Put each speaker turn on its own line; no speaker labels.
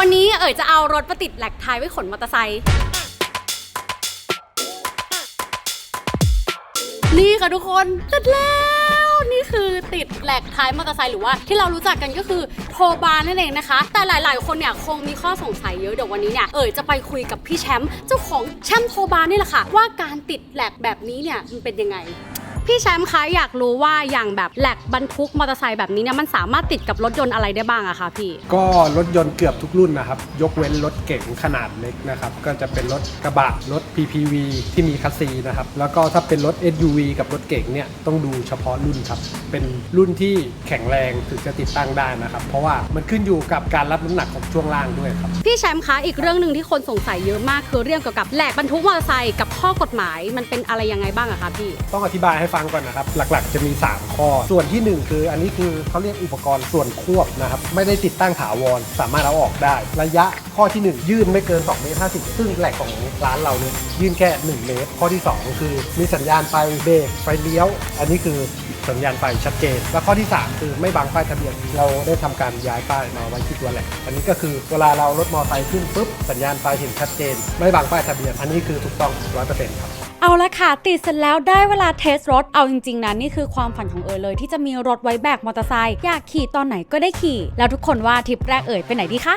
วันนี้เอ๋ยจะเอารถมาติดแหลกท้ายไว้ขนมอเตอร์ไซค์นี่ค่ะทุกคนเสร็จแล้วนี่คือติดแหลกท้ายมอเตอร์ไซค์หรือว่า ที่เรารู้จักกันก็คือโทบาร์นั่นเองนะคะ แต่หลายๆ คนเนี่ยคงมีข้อสงสัยเยอะเดี๋ยววันนี้เนี่ยเอ๋ยจะไปคุยกับพี่แชมป์เจ้าของแชมป์โทบาร์นี่แหละค่ะว่าการติดแหลกแบบนี้เนี่ยมันเป็นยังไง พี่แชมป์คะอยากรู้ว่าอย่างแบบแหลกบรรทุกมอเตอร์ไซค์แบบนี้เนี่ยมันสามารถติดกับรถยนต์อะไรได้บ้างอะคะพี่
ก็รถยนต์เกือบทุกรุ่นนะครับ ยกเว้นรถเก๋งขนาดเล็กนะครับ ก็จะเป็นรถกระบะรถ PPV ที่มีคัสซีนะครับ แล้วก็ถ้าเป็นรถ SUV กับรถเก๋งเนี่ยต้องดูเฉพาะรุ่นครับ เป็นรุ่นที่แข็งแรงถึงจะติดตั้งได้นะครับ เพราะว่ามันขึ้นอยู่กับการรับน้ำหนักของช่วงล่างด้วยครับ
พี่แชมป์คะอีกเรื่องหนึ่งที่คนสงสัยเยอะมากคือเรื่องเกี่ยวกับแหลกบรรทุกมอเตอร์ไซค์กับข้อกฎหมายมันเป็นอะไรยังไงบ้างอะคะพี่
ต้องอธิบายให้ฟังก่อนนะครับ หลักๆ จะมี 3 ข้อ ส่วนทีหนึ่1 คืออันนี้คือเขาเรียกอุปกรณ์ส่วนควบนะครับ ไม่ได้ติดตั้งถาวร สามารถเอาออกได้ ระยะข้อทีหนึ่1 ยื่นไม่เกิน2เมตร50 ซึ่งแหลกของร้านเราเนี่ยยื่นแค่ 1 เมตร ข้อที่ 2 คือมีสัญญาณไฟเบรกไฟเลี้ยว อันนี้คือสัญญาณไฟชัดเจน แล้วข้อที่ 3 คือไม่บังป้ายทะเบียน เราได้ทำการย้ายป้ายมาไว้ที่ตัวแหลกอันนี้ก็คือเวลาเรารถมอเตอร์ไซค์ขึ้นปุ๊บสัญญาณไฟเห็นชัดเจน ไม่บังป้ายทะเบียน อันนี้คือถูกต้อง100%ครับ
เอาละค่ะ ติดเสร็จแล้วได้เวลาเทสรถ เอาจริงๆนะนี่คือความฝันของเอ๋ยเลย ที่จะมีรถไว้แบกมอเตอร์ไซค์อยากขี่ตอนไหนก็ได้ขี่ แล้วทุกคนว่าทริปแรกเอ๋ยไปไหนดีคะ